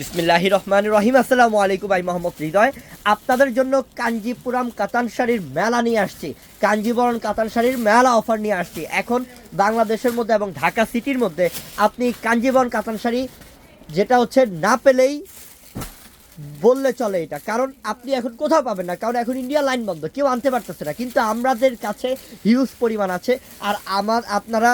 বিসমিল্লাহ রহমান রহিম আসসালামু আলাইকুম ভাই মোহাম্মদ হৃদয়। আপনাদের জন্য কাঞ্জিপুরাম কাতান শাড়ির মেলা নিয়ে আসছি। কাঞ্জিবরণ কাতান শাড়ির মেলা অফার নিয়ে আসছি। এখন বাংলাদেশের মধ্যে এবং ঢাকা সিটির মধ্যে আপনি কাঞ্জিবরণ কাতান শাড়ি, যেটা হচ্ছে না পেলেই বললে চলে এটা। কারণ আপনি এখন কোথাও পাবেন না, কারণ এখন ইন্ডিয়া লাইন বন্ধ, কেউ আনতে পারতেছে না। কিন্তু আমাদের কাছে হিউজ পরিমাণ আছে, আর আমার, আপনারা,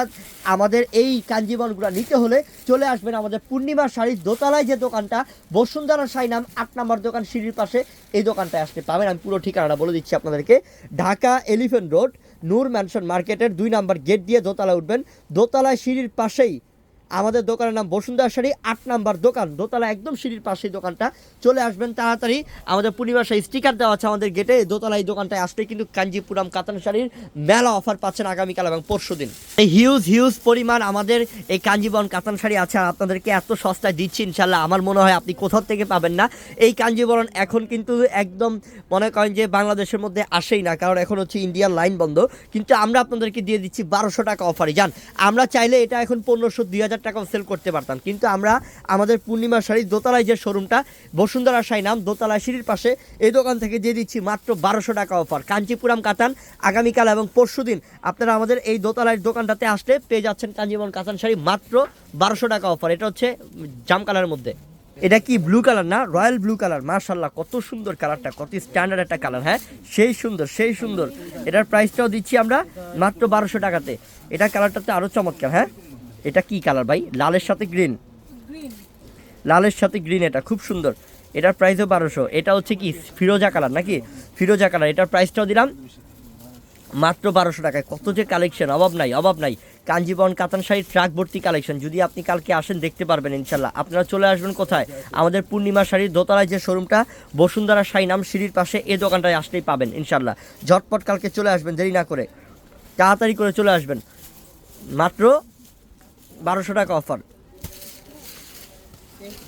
আমাদের এই কাঞ্জিবনগুলো নিতে হলে চলে আসবেন আমাদের পূর্ণিমা শাড়ির দোতলায় যে দোকানটা, বসুন্ধরা শাড়ি নাম, আট নম্বর দোকান সিঁড়ির পাশে এই দোকানটায় আসতে পাবেন। আমি পুরো ঠিকানাটা বলে দিচ্ছি আপনাদেরকে। Dhaka elephant road, Noor mansion মার্কেটের দুই নাম্বার গেট দিয়ে দোতলায় উঠবেন। দোতলায় সিঁড়ির পাশেই আমাদের দোকানের নাম বসুন্ধরা শাড়ি, আট নাম্বার দোকান। দোতলা একদম সিঁড়ির পাশেই দোকানটা। চলে আসবেন তাড়াতাড়ি। আমাদের পূর্ণিমা স্টিকার দেওয়া আছে আমাদের গেটে দোতলা এই দোকানটায় আসলে কিন্তু কাঞ্জিপুরাম কাতান শাড়ির মেলা অফার পাচ্ছেন আগামীকাল এবং পরশু দিন। এই হিউজ হিউজ পরিমাণ আমাদের এই কাঞ্জিবরম কাতান শাড়ি আছে। আর আপনাদেরকে এত সস্তায় দিচ্ছি ইনশাল্লাহ। আমার মনে হয় আপনি কোথাও থেকে পাবেন না। এই কাঞ্জিবরণ এখন কিন্তু একদম মনে করেন যে বাংলাদেশের মধ্যে আসেই না। কারণ এখন হচ্ছে ইন্ডিয়ান লাইন বন্ধ। কিন্তু আমরা আপনাদেরকে দিয়ে দিচ্ছি বারোশো টাকা অফারে যান, আমরা চাইলে এটা এখন পনেরোশো, দুই হাজার টাকাও সেল করতে পারতাম। কিন্তু আমরা আমাদের পূর্ণিমা শাড়ি দোতলায় যে শোরুমটা বসুন্ধরা শাড়ি নাম দোতলা সিঁড়ির পাশে, এই দোকান থেকে দিয়ে দিচ্ছি মাত্র বারোশো টাকা অফার কাঞ্চিপুরাম কাতান, আগামীকাল এবং পরশু দিন আপনারা আমাদের এই দোতলার দোকানটাতে আসলে পেয়ে যাচ্ছেন কাঞ্জিবরম কাতান শাড়ি মাত্র বারোশো টাকা অফার এটা হচ্ছে জাম কালারের মধ্যে। এটা কি ব্লু কালার না? রয়্যাল ব্লু কালার মার্শাল্লাহ কত সুন্দর কালারটা, কত স্ট্যান্ডার্ড একটা কালার হ্যাঁ? সেই সুন্দর সেই সুন্দর। এটার প্রাইসটাও দিচ্ছি আমরা মাত্র বারোশো টাকাতে। এটা কালারটাতে আরও চমৎকার হ্যাঁ? এটা কি কালার ভাই? লালের সাথে গ্রিন। লালের সাথে গ্রিন এটা খুব সুন্দর। এটার প্রাইসও বারোশো। এটা হচ্ছে কি ফিরোজা কালার নাকি? ফিরোজা কালার। এটার প্রাইসটাও দিলাম মাত্র বারোশো টাকায়। কত যে কালেকশন অভাব নাই অভাব নাই। কাঞ্জিবরণ কাতান শাড়ির ট্রাক ভর্তি কালেকশন যদি আপনি কালকে আসেন দেখতে পারবেন ইনশাল্লাহ। আপনারা চলে আসবেন কোথায়? আমাদের পূর্ণিমা শাড়ির দোতলায় যে শোরুমটা বসুন্ধরা শাড়ি নাম সিঁড়ির পাশে এ দোকানটায় আসলেই পাবেন ইনশাল্লাহ। ঝটপট কালকে চলে আসবেন দেরি না করে। তাড়াতাড়ি করে চলে আসবেন। মাত্র বারোশো টাকা অফার।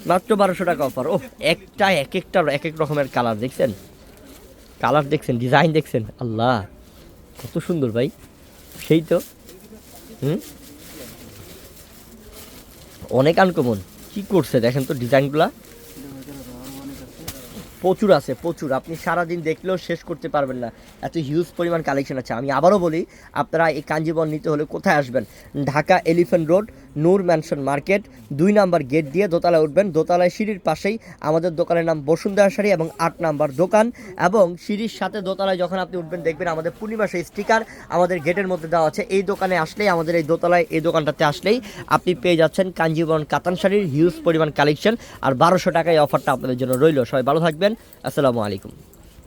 মাত্র বারোশো টাকা অফার। ও একটা, এক একটা, এক এক রকমের কালার দেখছেন? কালার দেখছেন, ডিজাইন দেখছেন? আল্লাহ, কত সুন্দর ভাই। সেই তো। হুম? অনেক আনকমন। কি করছে দেখেন তো ডিজাইনগুলা? প্রচুর আছে, প্রচুর। আপনি সারাদিন দেখলেও শেষ করতে পারবেন না। এত হিউজ পরিমাণ কালেকশন আছে। আমি আবারও বলি, আপনারা এই কাঞ্জিবন নিতে হলে কোথায় আসবেন? Dhaka elephant road Noor mansion market. দুই নাম্বার গেট দিয়ে দোতলায় উঠবেন। দোতলায় সিঁড়ির পাশেই আমাদের দোকানের নাম বসুন্ধরা শাড়ি এবং আট নাম্বার দোকান এবং সিঁড়ির সাথে দোতলায় যখন আপনি উঠবেন, দেখবেন আমাদের পূর্ণিমা সেই স্টিকার আমাদের গেটের মধ্যে দেওয়া আছে। এই দোকানে আসলেই আমাদের এই দোতলায়, এই দোকানটাতে আসলেই আপনি পেয়ে যাচ্ছেন কাঞ্জিবরণ কাতান শাড়ির হিউজ পরিমাণ কালেকশন আর বারোশো টাকায় অফারটা আপনাদের জন্য রইল। সবাই ভালো থাকবেন। আসসালামু আলাইকুম।